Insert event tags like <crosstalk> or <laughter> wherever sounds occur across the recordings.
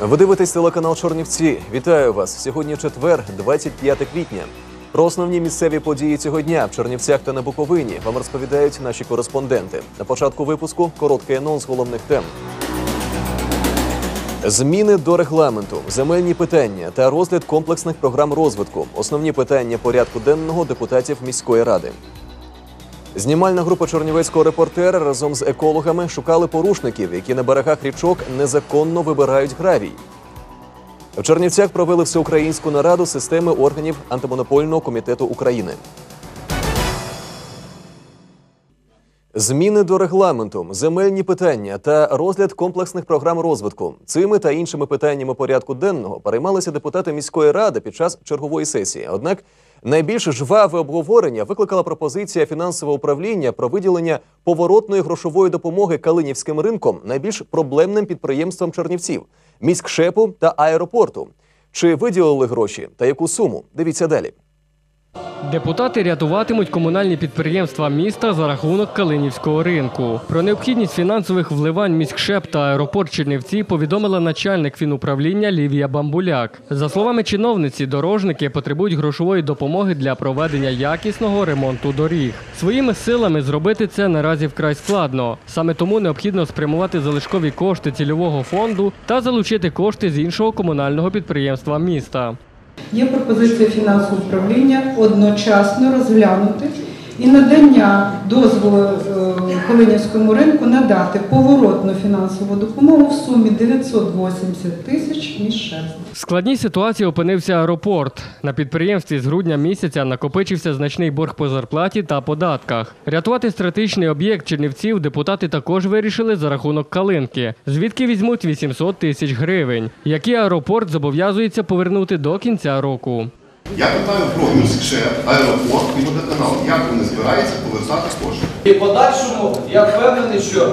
Ви дивитесь телеканал Чорнівці. Вітаю вас. Сьогодні четвер, 25 квітня. Про основні місцеві події цього дня в Чернівцях та на Буковині вам розповідають наші кореспонденти. На початку випуску короткий анонс головних тем. Зміни до регламенту, земельні питання та розгляд комплексних програм розвитку. Основні питання порядку денного депутатів міської ради. Знімальна група Чорнівецького репортера разом з екологами шукали порушників, які на берегах річок незаконно вибирають гравій. В Чернівцях провели всеукраїнську нараду системи органів антимонопольного комітету України. Зміни до регламенту, земельні питання та розгляд комплексних програм розвитку. Цими та іншими питаннями порядку денного переймалися депутати міської ради під час чергової сесії. Однак найбільш жваве обговорення викликала пропозиція фінансового управління про виділення поворотної грошової допомоги Калинівським ринком найбільш проблемним підприємствам Чернівців міськшепу та аеропорту. Чи виділили гроші та яку суму? Дивіться далі. Депутати рятуватимуть комунальні підприємства міста за рахунок Калинівського ринку. Про необхідність фінансових вливань міськшеп та аеропорт Чернівці повідомила начальник фінуправління Лівія Бамбуляк. За словами чиновниці, дорожники потребують грошової допомоги для проведення якісного ремонту доріг. Своїми силами зробити це наразі вкрай складно. Саме тому необхідно спрямувати залишкові кошти цільового фонду та залучити кошти з іншого комунального підприємства міста. Є пропозиція фінансового управління одночасно розглянути і надання дозволу е, ринку надати поворотну фінансову допомогу в сумі 980 тисяч між шерсть. Складній ситуації опинився аеропорт. На підприємстві з грудня місяця накопичився значний борг по зарплаті та податках. Рятувати стратегічний об'єкт Чернівців депутати також вирішили за рахунок калинки, звідки візьмуть 800 тисяч гривень, які аеропорт зобов'язується повернути до кінця року. Я питаю про міськшеп, аеропорт і водоканал. Як вони збираються повертати кошти? І в подальшому я впевнений, що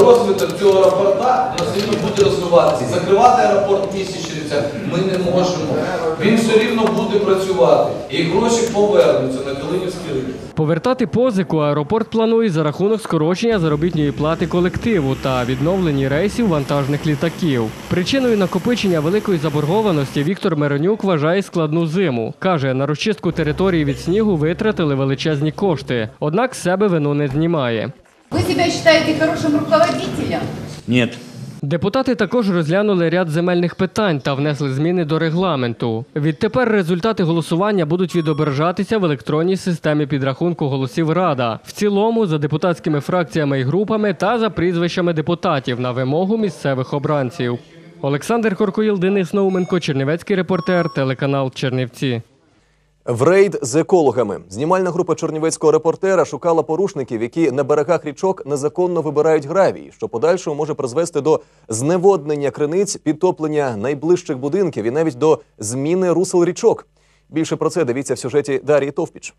розвиток цього аеропорта на сильно буде розвиватися. Закривати аеропорт в місті Чернівцях ми не можемо. Він все рівно буде працювати. І гроші повернуться на Калинівський ринок. Повертати позику аеропорт планує за рахунок скорочення заробітної плати колективу та відновлення рейсів вантажних літаків. Причиною накопичення великої заборгованості Віктор Миронюк вважає складну зиму. Каже, на розчистку території від снігу витратили величезні кошти, однак себе вину не знімає. Вы себя считаете хорошим руководителем? Нет. Депутати також розглянули ряд земельних питань та внесли зміни до регламенту. Відтепер результати голосування будуть відображатися в електронній системі підрахунку голосів Рада в цілому за депутатськими фракціями і групами та за прізвищами депутатів на вимогу місцевих обранців. Олександр Коркоїл, Денис Науменко, Чернівецький репортер, телеканал Чернівці. В рейд з екологами знімальна група чорнівецького репортера шукала порушників, які на берегах річок незаконно вибирають гравій, що подальшому може призвести до зневоднення криниць, підтоплення найближчих будинків і навіть до зміни русел річок. Більше про це дивіться в сюжеті Дарії Товпіч.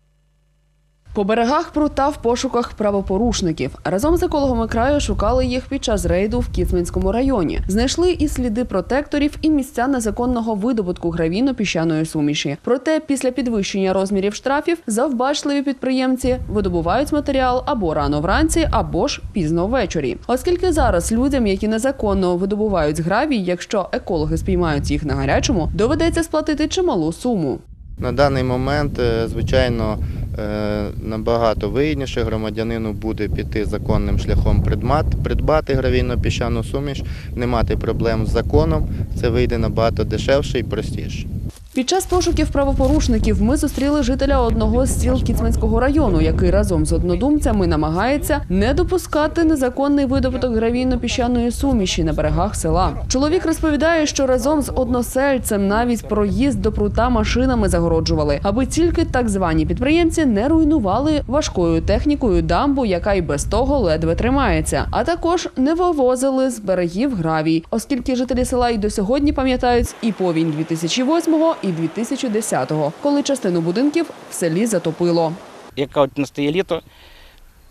По берегах прута в пошуках правопорушників. Разом з екологами краю шукали їх під час рейду в Кіцманському районі. Знайшли і сліди протекторів, і місця незаконного видобутку гравійно-піщаної суміші. Проте після підвищення розмірів штрафів завбачливі підприємці видобувають матеріал або рано вранці, або ж пізно ввечері. Оскільки зараз людям, які незаконно видобувають гравій, якщо екологи спіймають їх на гарячому, доведеться сплатити чималу суму. На даний момент, е, звичайно, набагато вигідніше громадянину буде піти законним шляхом придбати гравійно-піщану суміш, не мати проблем з законом. Це вийде набагато дешевше і простіше. Під час пошуків правопорушників ми зустріли жителя одного з сіл Кіцманського району, який разом з однодумцями намагається не допускати незаконний видобуток гравійно-піщаної суміші на берегах села. Чоловік розповідає, що разом з односельцем навіть проїзд до прута машинами загороджували, аби тільки так звані підприємці не руйнували важкою технікою дамбу, яка й без того ледве тримається, а також не вивозили з берегів гравій, оскільки жителі села й до сьогодні пам'ятають і повінь 2008-го, і 2010-го, коли частину будинків в селі затопило. Яка от настає літо,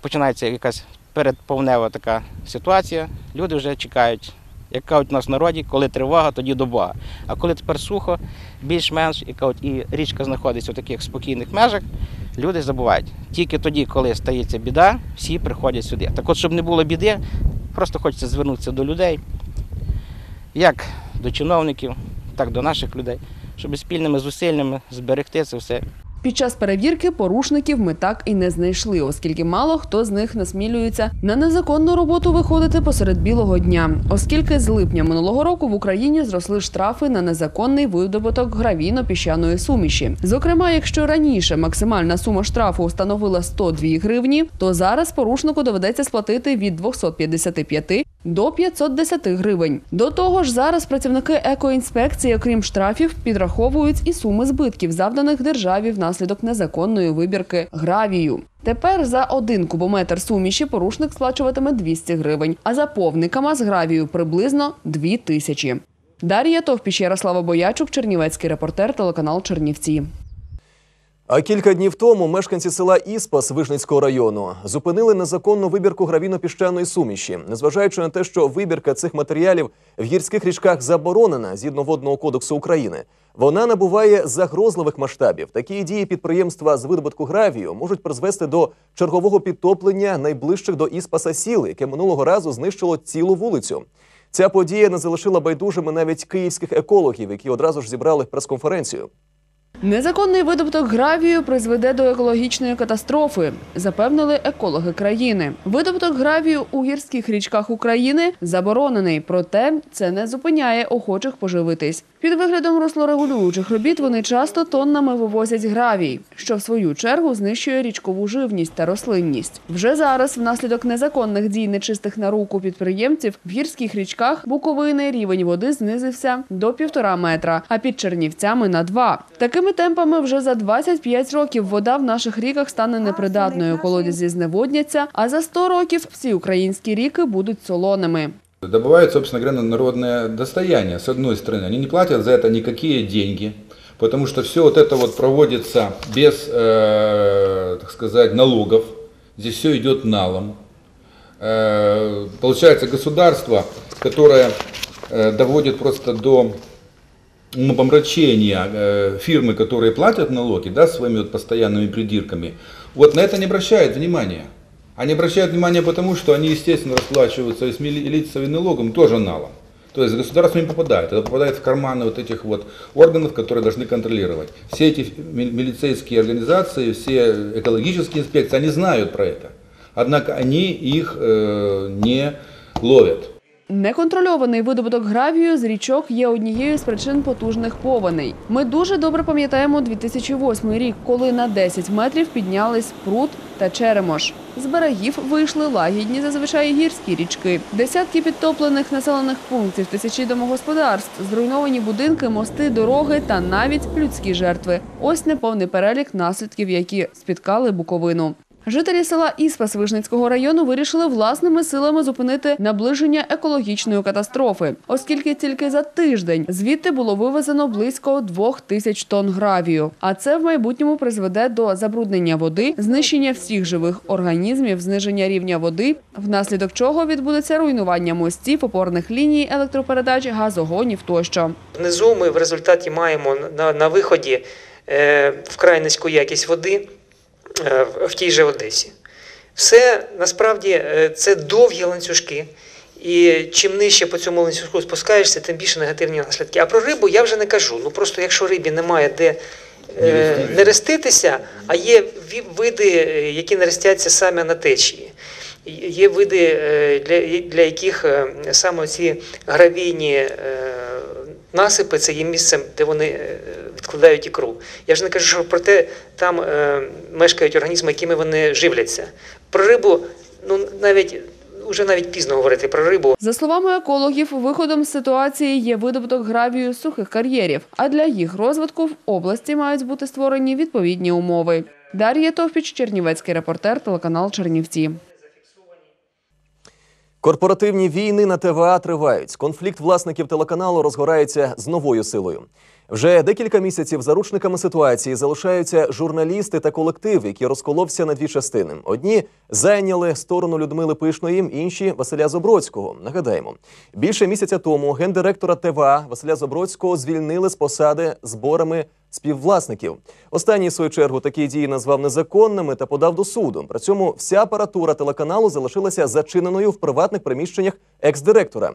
починається якась передповнева така ситуація, люди вже чекають. Як кажуть у нас в народі, коли тривога, тоді доба. А коли тепер сухо, більш-менш, і кажуть, і річка знаходиться в таких спокійних межах, люди забувають. Тільки тоді, коли стається біда, всі приходять сюди. Так от, щоб не було біди, просто хочеться звернутися до людей. Як до чиновників, так до наших людей, щоб спільними зусиллями зберегти це все Під час перевірки порушників ми так і не знайшли, оскільки мало хто з них насмілюється на незаконну роботу виходити посеред білого дня, оскільки з липня минулого року в Україні зросли штрафи на незаконний видобуток гравійно-піщаної суміші. Зокрема, якщо раніше максимальна сума штрафу становила 102 гривні, то зараз порушнику доведеться сплатити від 255 до 510 гривень. До того ж, зараз працівники екоінспекції, окрім штрафів, підраховують і суми збитків, завданих державі внаслідок незаконної вибірки гравію. Тепер за один кубометр суміші порушник сплачуватиме 200 гривень, а за повний КАМАЗ гравію приблизно 2 тисячі. Дар'я Товпіч, Ярослава Боячук, Чернівецький репортер, телеканал Чернівці. А кілька днів тому мешканці села Іспас Вижницького району зупинили незаконну вибірку гравійно-піщаної суміші, незважаючи на те, що вибірка цих матеріалів в гірських річках заборонена згідно водного кодексу України. Вона набуває загрозливих масштабів. Такі дії підприємства з видобутку гравію можуть призвести до чергового підтоплення найближчих до Іспаса сіл, яке минулого разу знищило цілу вулицю. Ця подія не залишила байдужими навіть київських екологів, які одразу ж зібрали прес-конференцію. Незаконний видобуток гравію призведе до екологічної катастрофи, запевнили екологи країни. Видобуток гравію у гірських річках України заборонений, проте це не зупиняє охочих поживитись. Під виглядом руслорегулюючих робіт вони часто тоннами вивозять гравій, що в свою чергу знищує річкову живність та рослинність. Вже зараз, внаслідок незаконних дій нечистих на руку підприємців, в гірських річках Буковини рівень води знизився до півтора метра, а під Чернівцями на два. Такими темпами вже за 25 років вода в наших ріках стане непридатною. Колодязі зневодняться, а за 100 років всі українські ріки будуть солоними. Добывают, собственно говоря, народное достояние. С одной стороны, они не платят за это никакие деньги, потому что все вот это вот проводится без, э, так сказать, налогов. Здесь все идет налом. Э, получается государство, которое э, доводит просто до помрачения э, фирмы, которые платят налоги, да, своими вот постоянными придирками, вот на это не обращает внимания. Они обращают внимание потому, что они, естественно, расплачиваются и с мили- лицевым налогом тоже налом. То есть государство не попадает, это попадает в карманы вот этих вот органов, которые должны контролировать. Все эти ми- милицейские организации, все экологические инспекции, они знают про это. Однако они их э, не ловят. Неконтрольований видобуток гравію з річок є однією з причин потужних повеней. Ми дуже добре пам'ятаємо 2008 рік, коли на 10 метрів піднялись пруд та черемош. З берегів вийшли лагідні зазвичай гірські річки. Десятки підтоплених населених пунктів, тисячі домогосподарств, зруйновані будинки, мости, дороги та навіть людські жертви. Ось неповний перелік наслідків, які спіткали Буковину. Жителі села Іспас Вижницького району вирішили власними силами зупинити наближення екологічної катастрофи, оскільки тільки за тиждень звідти було вивезено близько двох тисяч тонн гравію. А це в майбутньому призведе до забруднення води, знищення всіх живих організмів, зниження рівня води, внаслідок чого відбудеться руйнування мостів, опорних ліній, електропередач, газогонів тощо. Внизу ми в результаті маємо на, на виході е, вкрай низьку якість води в- в тій же Одесі. Все насправді е, це довгі ланцюжки. І чим нижче по цьому ланцюжку спускаєшся, тим більше негативні наслідки. А про рибу я вже не кажу. Ну просто якщо рибі немає де е, нереститися, а є види, е, які нерестяться саме на течії. Є види, е, для, для яких е, саме ці гравійні е, насипи це є місцем, де вони е, відкладають ікру. Я ж не кажу, що проте там е, мешкають організми, якими вони живляться. Про рибу, ну навіть вже навіть пізно говорити про рибу. За словами екологів, виходом з ситуації є видобуток гравію сухих кар'єрів. А для їх розвитку в області мають бути створені відповідні умови. Дар'я Товпіч, Чернівецький репортер, телеканал Чернівці. Корпоративні війни на ТВА тривають. Конфлікт власників телеканалу розгорається з новою силою. Вже декілька місяців заручниками ситуації залишаються журналісти та колектив, який розколовся на дві частини. Одні зайняли сторону Людмили Пишної, інші Василя Забродського. Нагадаємо, більше місяця тому гендиректора ТВА Василя Забродського звільнили з посади зборами співвласників. Останній, в свою чергу, такі дії назвав незаконними та подав до суду. При цьому вся апаратура телеканалу залишилася зачиненою в приватних приміщеннях екс-директора.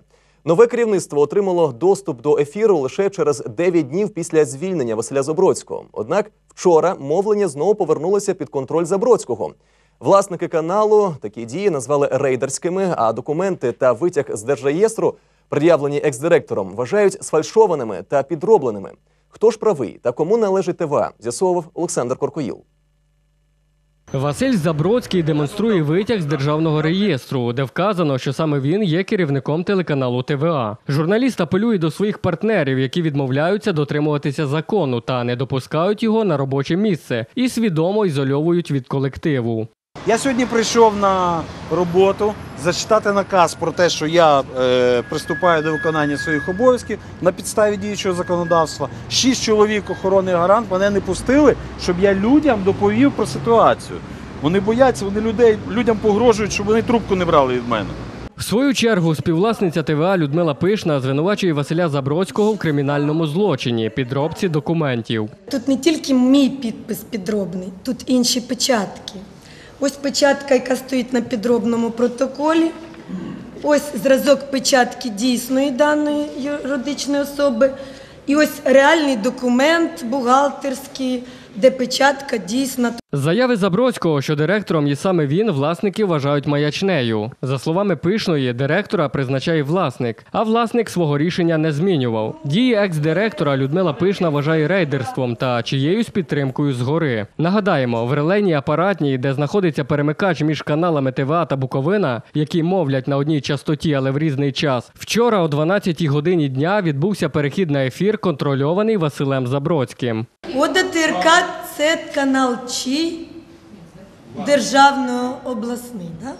Нове керівництво отримало доступ до ефіру лише через 9 днів після звільнення Василя Забродського. Однак вчора мовлення знову повернулося під контроль Забродського. Власники каналу такі дії назвали рейдерськими, а документи та витяг з держреєстру, пред'явлені екс-директором, вважають сфальшованими та підробленими. Хто ж правий та кому належить ТВА, з'ясовував Олександр Коркоїл. Василь Забродський демонструє витяг з державного реєстру, де вказано, що саме він є керівником телеканалу ТВА. Журналіст апелює до своїх партнерів, які відмовляються дотримуватися закону та не допускають його на робоче місце і свідомо ізольовують від колективу. Я сьогодні прийшов на роботу зачитати наказ про те, що я е, приступаю до виконання своїх обов'язків на підставі діючого законодавства. Шість чоловік охорони гарант мене не пустили, щоб я людям доповів про ситуацію. Вони бояться, вони людей людям погрожують, щоб вони трубку не брали від мене. В свою чергу співвласниця ТВА Людмила Пишна звинувачує Василя Забродського в кримінальному злочині підробці документів. Тут не тільки мій підпис підробний, тут інші печатки. Ось печатка, яка стоїть на підробному протоколі. Ось зразок печатки дійсної даної юридичної особи. І ось реальний документ бухгалтерський, де печатка дійсна. Заяви Забродського, що директором є саме він, власники вважають маячнею. За словами Пишної, директора призначає власник, а власник свого рішення не змінював. Дії екс-директора Людмила Пишна вважає рейдерством та чиєюсь підтримкою згори. Нагадаємо, в релейній апаратній, де знаходиться перемикач між каналами ТВА та Буковина, які мовлять на одній частоті, але в різний час. Вчора о 12-й годині дня відбувся перехід на ефір, контрольований Василем Забродським. Ода ТРК це канал чий? Державної обласний, да?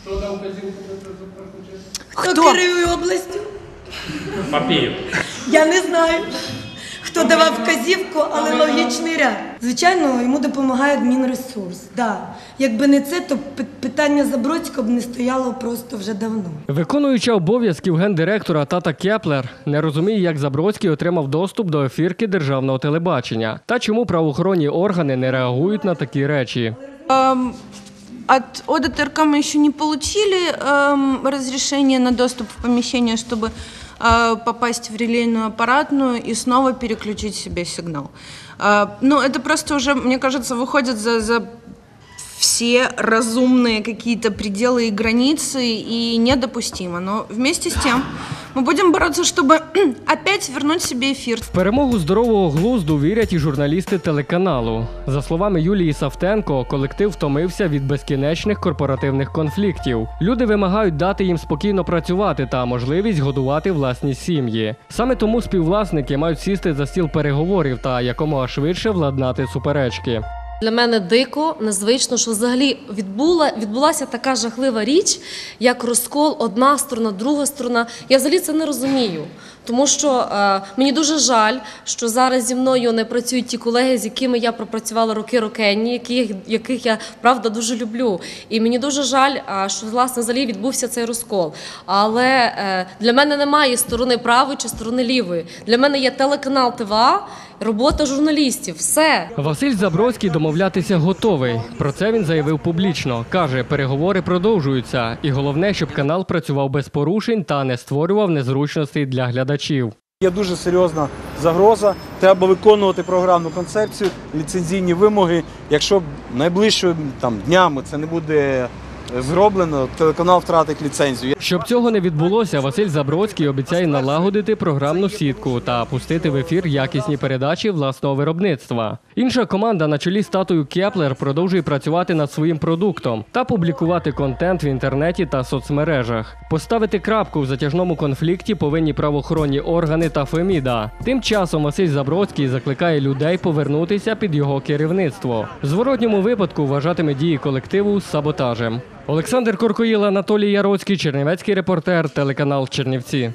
Хто дав вказівку? Хто керує областю? Папієв. Я не знаю, хто давав вказівку, але логічний ряд. Звичайно, йому допомагає адмінресурс. Да. Якби не це, то пи- питання Забродського б не стояло просто вже давно. Виконуюча обов'язків гендиректора Тата Кеплер не розуміє, як Забродський отримав доступ до ефірки державного телебачення та чому правоохоронні органи не реагують на такі речі. Эм, От ОДТРК мы еще не получили эм, разрешение на доступ в помещение, чтобы э, попасть в релейную аппаратную и снова переключить себе сигнал. Э, ну, это просто уже, мне кажется, выходит за, за все разумные какие-то пределы и границы и недопустимо. Но вместе с тем мы будем бороться, чтобы <clears throat> опять вернуть себе эфир. В перемогу здорового глузду вірять і журналісти телеканалу. За словами Юлії Савтенко, колектив втомився від безкінечних корпоративних конфліктів. Люди вимагають дати їм спокійно працювати та можливість годувати власні сім'ї. Саме тому співвласники мають сісти за стіл переговорів та якомога швидше владнати суперечки. Для мене дико, незвично, що взагалі відбула, відбулася така жахлива річ, як розкол, одна сторона, друга сторона. Я взагалі це не розумію. Тому що е, мені дуже жаль, що зараз зі мною не працюють ті колеги, з якими я пропрацювала роки рокенні, яких, яких я правда дуже люблю. І мені дуже жаль, а, що власне взагалі відбувся цей розкол. Але е, для мене немає сторони правої чи сторони лівої. Для мене є телеканал ТВА, робота журналістів. Все. Василь Забродський домовлятися готовий. Про це він заявив публічно. Каже, переговори продовжуються, і головне, щоб канал працював без порушень та не створював незручностей для глядачів. Є дуже серйозна загроза. Треба виконувати програмну концепцію, ліцензійні вимоги. Якщо найближчими там днями це не буде зроблено, телеканал втратить ліцензію. Щоб цього не відбулося, Василь Забродський обіцяє налагодити програмну сітку та пустити в ефір якісні передачі власного виробництва. Інша команда на чолі з татою Кеплер продовжує працювати над своїм продуктом та публікувати контент в інтернеті та соцмережах. Поставити крапку в затяжному конфлікті повинні правоохоронні органи та Феміда. Тим часом Василь Забродський закликає людей повернутися під його керівництво. В зворотньому випадку вважатиме дії колективу саботажем. Олександр Коркоїл, Анатолій Яроцький, Чернівецький репортер, телеканал Чернівці.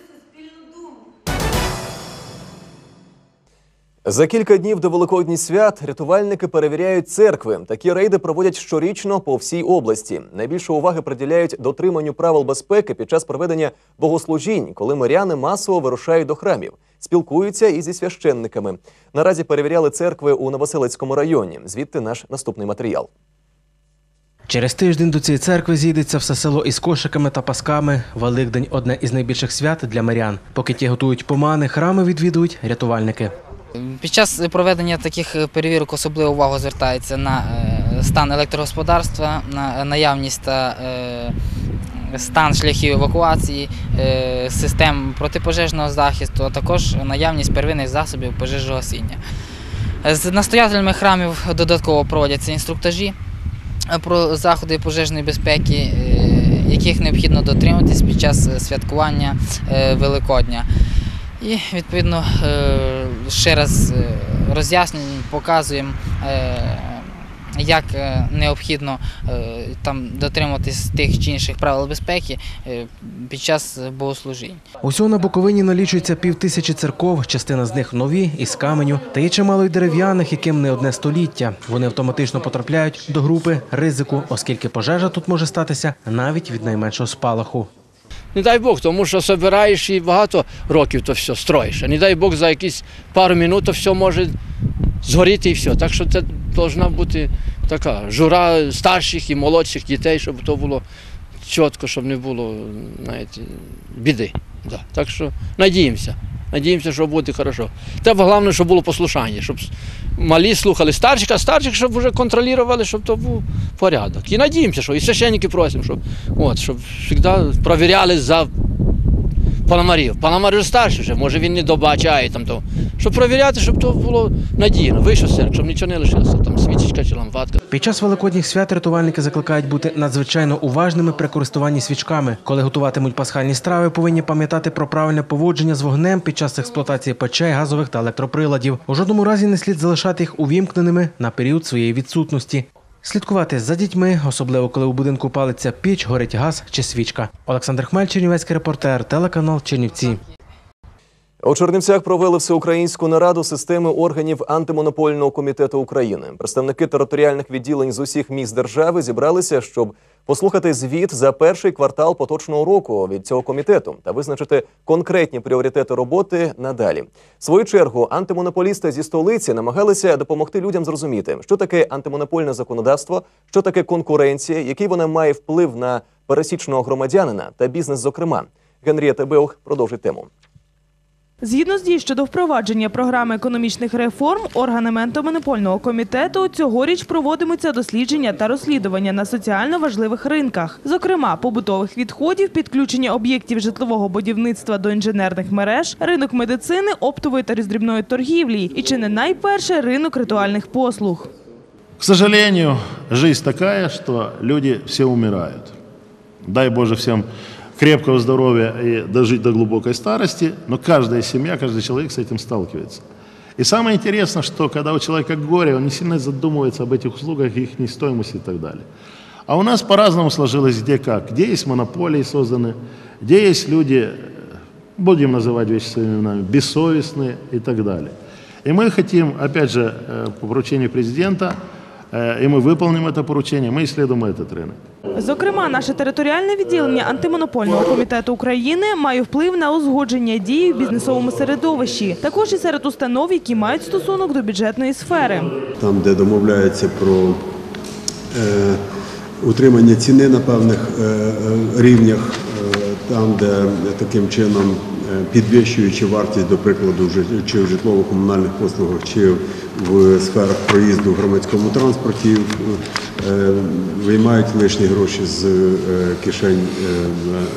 За кілька днів до Великодні свят рятувальники перевіряють церкви. Такі рейди проводять щорічно по всій області. Найбільше уваги приділяють дотриманню правил безпеки під час проведення богослужінь, коли миряни масово вирушають до храмів, спілкуються і зі священниками. Наразі перевіряли церкви у Новоселицькому районі. Звідти наш наступний матеріал. Через тиждень до цієї церкви зійдеться все село із кошиками та пасками. Великдень одне із найбільших свят для мирян. Поки ті готують помани, храми відвідують рятувальники. Під час проведення таких перевірок особливу увагу звертається на е, стан електрогосподарства, на наявність та е, стан шляхів евакуації, е, систем протипожежного захисту, а також наявність первинних засобів пожежогасіння. З настоятелями храмів додатково проводяться інструктажі е, про заходи пожежної безпеки, е, яких необхідно дотримуватись під час е, святкування е, Великодня. І відповідно ще раз роз'яснюємо, показуємо, як е, необхідно е, там дотримуватись тих чи інших правил безпеки е, під час богослужінь. Усього на Буковині налічується пів тисячі церков, частина з них нові, із каменю, та є чимало й дерев'яних, яким не одне століття. Вони автоматично потрапляють до групи ризику, оскільки пожежа тут може статися навіть від найменшого спалаху. Не дай Бог, тому що збираєш і багато років то все строїш. А не дай Бог за якісь пару минут то все може згоріти і все. Так що це повинна бути така жура старших і молодших дітей, щоб то було чітко, щоб не було знаєте, біди. Да. Так що надіємося. Надіємося, що буде добре. Треба головне, щоб було послушання, щоб малі слухали старших, а старших, щоб вже контролювали, щоб то був порядок. І надіємося, що і священники просимо, щоб, от, щоб завжди провіряли за Пономарів. Пономар вже старший вже, може він не добачає там то. Щоб провіряти, щоб то було надійно. Вийшов син, щоб нічого не лишилося, там свічечка чи лампадка. Під час великодніх свят рятувальники закликають бути надзвичайно уважними при користуванні свічками. Коли готуватимуть пасхальні страви, повинні пам'ятати про правильне поводження з вогнем під час експлуатації печей, газових та електроприладів. У жодному разі не слід залишати їх увімкненими на період своєї відсутності. Слідкувати за дітьми, особливо коли у будинку палиться піч, горить газ чи свічка. Олександр Хмель, Чернівецький репортер, телеканал Чернівці. У Чернівцях провели всеукраїнську нараду системи органів антимонопольного комітету України. Представники територіальних відділень з усіх міст держави зібралися, щоб послухати звіт за перший квартал поточного року від цього комітету та визначити конкретні пріоритети роботи надалі. В свою чергу антимонополісти зі столиці намагалися допомогти людям зрозуміти, що таке антимонопольне законодавство, що таке конкуренція, який вона має вплив на пересічного громадянина та бізнес, зокрема. Генрієта Беух продовжить тему. Згідно з дій щодо впровадження програми економічних реформ, органами антимонопольного комітету цьогоріч проводимуться дослідження та розслідування на соціально важливих ринках, зокрема побутових відходів, підключення об'єктів житлового будівництва до інженерних мереж, ринок медицини, оптової та роздрібної торгівлі і чи не найперше ринок ритуальних послуг. К сожалению, жизнь такая, что люди все умирают. Дай Боже всем крепкого здоровья и дожить до глубокой старости, но каждая семья, каждый человек с этим сталкивается. И самое интересное, что когда у человека горе, он не сильно задумывается об этих услугах, их стоимости и так далее. А у нас по-разному сложилось где как. Где есть монополии созданы, где есть люди, будем называть вещи своими именами, бессовестные и так далее. И мы хотим, опять же, э, по поручению президента, э, и мы выполним это поручение, мы исследуем этот рынок. Зокрема, наше територіальне відділення антимонопольного комітету України має вплив на узгодження дій в бізнесовому середовищі, також і серед установ, які мають стосунок до бюджетної сфери. там, де домовляються про е, утримання ціни на певних е, е, рівнях, там, де таким чином підвищуючи вартість, до прикладу, чи в житлово-комунальних послугах, чи в сферах проїзду в громадському транспорті, е, виймають лишні гроші з е, кишень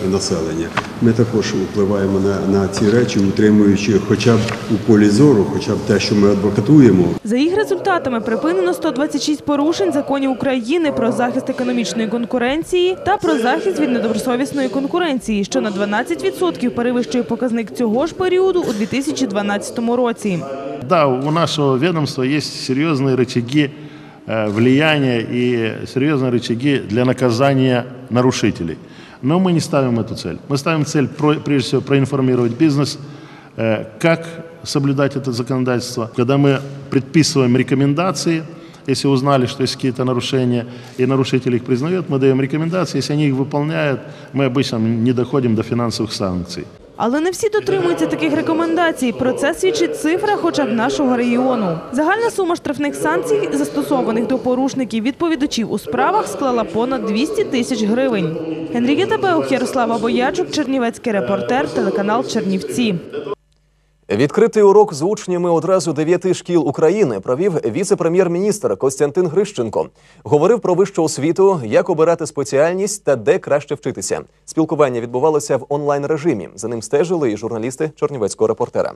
е, населення. Ми також впливаємо на, на ці речі, утримуючи хоча б у полі зору, хоча б те, що ми адвокатуємо, За їх результатами припинено 126 порушень законів України про захист економічної конкуренції та про захист від недобросовісної конкуренції, що на 12% перевищує показник цього ж періоду у 2012 році. Да, у нашего ведомства есть серьезные рычаги э, влияния и серьезные рычаги для наказания нарушителей. Но мы не ставим эту цель. Мы ставим цель, прежде всего, проинформировать бизнес, э, как соблюдать это законодательство. Когда мы предписываем рекомендации, если узнали, что есть какие-то нарушения, и нарушитель их признает, мы даем рекомендации. Если они их выполняют, мы обычно не доходим до финансовых санкций. Але не всі дотримуються таких рекомендацій. Про це свідчить цифра хоча б нашого регіону. Загальна сума штрафних санкцій, застосованих до порушників відповідачів у справах, склала понад 200 тисяч гривень. Генрієта Беух, Ярослава Боячук, Чернівецький репортер, телеканал Чернівці. Відкритий урок з учнями одразу дев'яти шкіл України провів віце-прем'єр-міністр Костянтин Грищенко. Говорив про вищу освіту, як обирати спеціальність та де краще вчитися. Спілкування відбувалося в онлайн режимі. За ним стежили і журналісти Чернівецького репортера.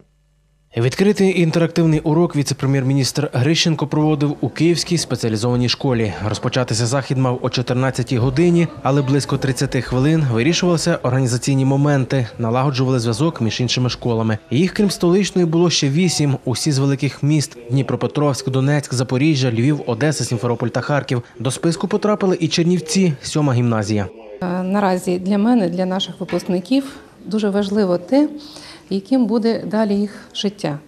Відкритий інтерактивний урок віце-прем'єр-міністр Грищенко проводив у Київській спеціалізованій школі. Розпочатися захід мав о 14-й годині, але близько 30 хвилин вирішувалися організаційні моменти, налагоджували зв'язок між іншими школами. Їх, крім столичної, було ще вісім. Усі з великих міст: Дніпропетровськ, Донецьк, Запоріжжя, Львів, Одеса, Сімферополь та Харків. До списку потрапили і Чернівці, сьома гімназія. Е, Наразі для мене, для наших випускників, дуже важливо те, яким буде далі їх життя.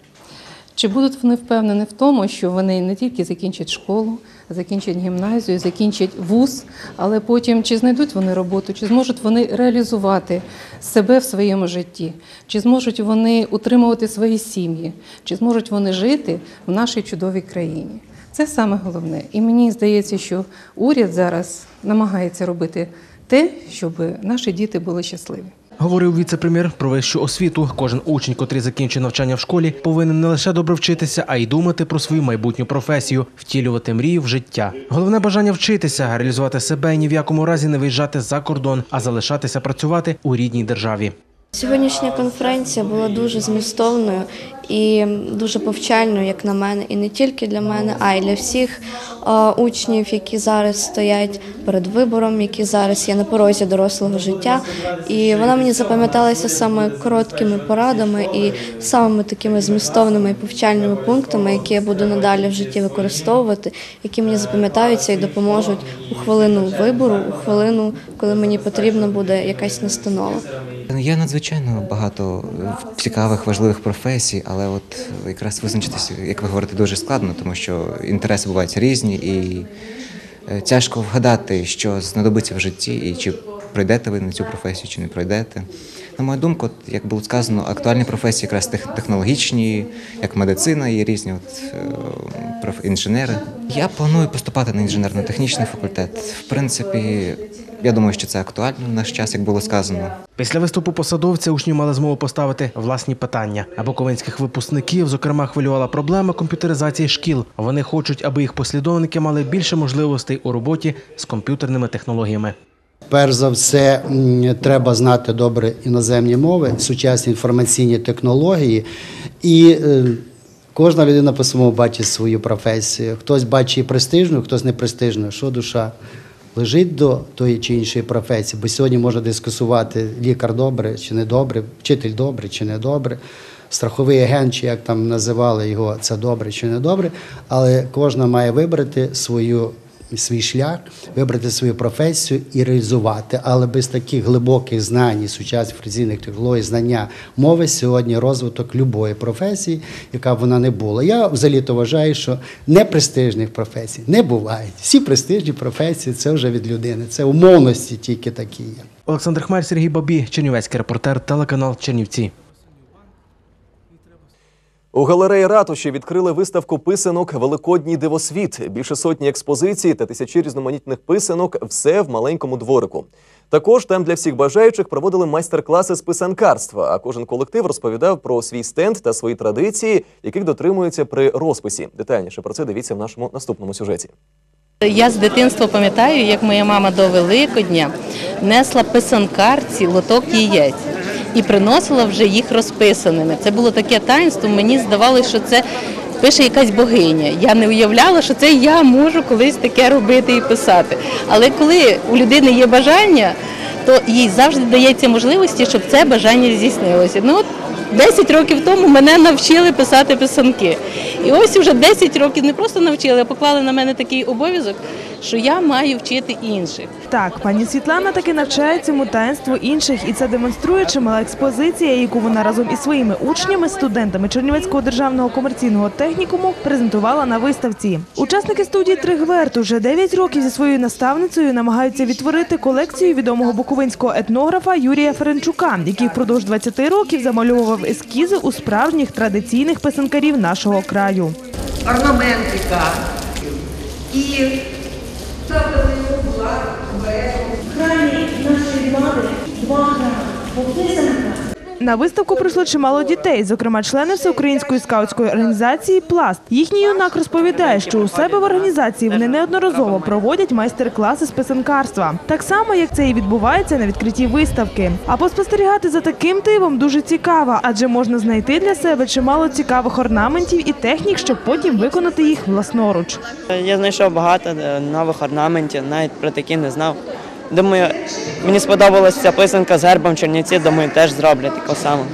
Чи будуть вони впевнені в тому, що вони не тільки закінчать школу, закінчать гімназію, закінчать вуз, але потім чи знайдуть вони роботу, чи зможуть вони реалізувати себе в своєму житті, чи зможуть вони утримувати свої сім'ї, чи зможуть вони жити в нашій чудовій країні. Це саме головне. І мені здається, що уряд зараз намагається робити те, щоб наші діти були щасливі. Говорив віце-прем'єр про вищу освіту. Кожен учень, котрий закінчує навчання в школі, повинен не лише добре вчитися, а й думати про свою майбутню професію, втілювати мрії в життя. Головне бажання вчитися, реалізувати себе і ні в якому разі не виїжджати за кордон, а залишатися працювати у рідній державі. Сьогоднішня конференція була дуже змістовною і дуже повчальною, як на мене, і не тільки для мене, а й для всіх учнів, які зараз стоять перед вибором, які зараз є на порозі дорослого життя. І вона мені запам'яталася саме короткими порадами і самими такими змістовними і повчальними пунктами, які я буду надалі в житті використовувати, які мені запам'ятаються і допоможуть у хвилину вибору, у хвилину, коли мені потрібна буде якась настанова. Є надзвичайно багато е, цікавих, важливих професій, але от якраз визначитися, як ви говорите, дуже складно, тому що інтереси бувають різні і е, тяжко вгадати, що знадобиться в житті, і чи пройдете ви на цю професію, чи не пройдете. На мою думку, от, як було сказано, актуальні професії якраз тех- технологічні, як медицина, є різні от, е, інженери. Я планую поступати на інженерно-технічний факультет. В принципі, я думаю, що це актуально в наш час, як було сказано. Після виступу посадовця учні мали змогу поставити власні питання. А буковинських випускників, зокрема, хвилювала проблема комп'ютеризації шкіл. Вони хочуть, аби їх послідовники мали більше можливостей у роботі з комп'ютерними технологіями. Перш за все, треба знати добре іноземні мови, сучасні інформаційні технології. І е, кожна людина по-своєму бачить свою професію. Хтось бачить престижну, хтось не престижну. Що душа лежить до тої чи іншої професії? Бо сьогодні можна дискусувати лікар добре чи не добре, вчитель добре чи не добре. Страховий агент, чи як там називали його, це добре чи не добре, але кожна має вибрати свою свій шлях, вибрати свою професію і реалізувати. Але без таких глибоких знань і сучасних професійних технологій, знання мови сьогодні розвиток любої професії, яка б вона не була. Я взагалі то вважаю, що непрестижних професій не буває. Всі престижні професії це вже від людини. Це умовності тільки такі є. Олександр Хмель, Сергій Бабі, Чернівецький репортер, телеканал Чернівці. У галереї ратуші відкрили виставку писанок Великодній дивосвіт. Більше сотні експозицій та тисячі різноманітних писанок. Все в маленькому дворику. Також там для всіх бажаючих проводили майстер-класи з писанкарства. А кожен колектив розповідав про свій стенд та свої традиції, яких дотримуються при розписі. Детальніше про це дивіться в нашому наступному сюжеті. Я з дитинства пам'ятаю, як моя мама до Великодня несла писанкарці лоток яєць і приносила вже їх розписаними. Це було таке таїнство, мені здавалося, що це пише якась богиня. Я не уявляла, що це я можу колись таке робити і писати. Але коли у людини є бажання, то їй завжди дається можливості, щоб це бажання здійснилося. Ну, от 10 років тому мене навчили писати писанки. І ось уже 10 років не просто навчили, а поклали на мене такий обов'язок, що я маю вчити інших. Так, пані Світлана таки навчає цьому таїнству інших, і це демонструє чимала експозиція, яку вона разом із своїми учнями, студентами Чернівецького державного комерційного технікуму презентувала на виставці. Учасники студії Тригверт уже 9 років зі своєю наставницею намагаються відтворити колекцію відомого буковинського етнографа Юрія Ференчука, який впродовж 20 років замальовував ескізи у справжніх традиційних писанкарів нашого краю. орнаментика і була в храмі нашої влади два храми. На виставку прийшло чимало дітей, зокрема члени всеукраїнської скаутської організації Пласт. Їхній юнак розповідає, що у себе в організації вони неодноразово проводять майстер-класи з писанкарства, так само як це і відбувається на відкритті виставки. А поспостерігати за таким дивом дуже цікаво, адже можна знайти для себе чимало цікавих орнаментів і технік, щоб потім виконати їх власноруч. Я знайшов багато е, нових орнаментів, навіть про такі не знав. Думаю, мені сподобалася ця писанка з гербом Чернівці, думаю, теж зроблять таку саму.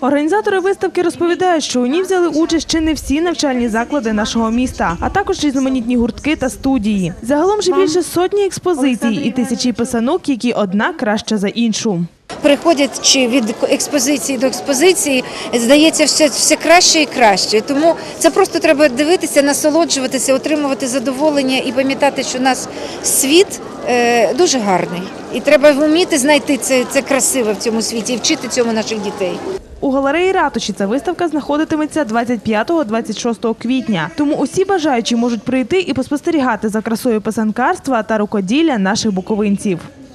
Організатори виставки розповідають, що у ній взяли участь чи не всі навчальні заклади нашого міста, а також різноманітні гуртки та студії. Загалом же більше сотні експозицій і тисячі писанок, які одна краща за іншу. Приходячи від експозиції до експозиції, здається все, все краще і краще. Тому це просто треба дивитися, насолоджуватися, отримувати задоволення і пам'ятати, що у нас світ е, дуже гарний. І треба вміти знайти це, це красиве в цьому світі і вчити цьому наших дітей. У галереї ратуші ця виставка знаходитиметься 25-26 квітня. Тому усі бажаючі можуть прийти і поспостерігати за красою писанкарства та рукоділля наших буковинців.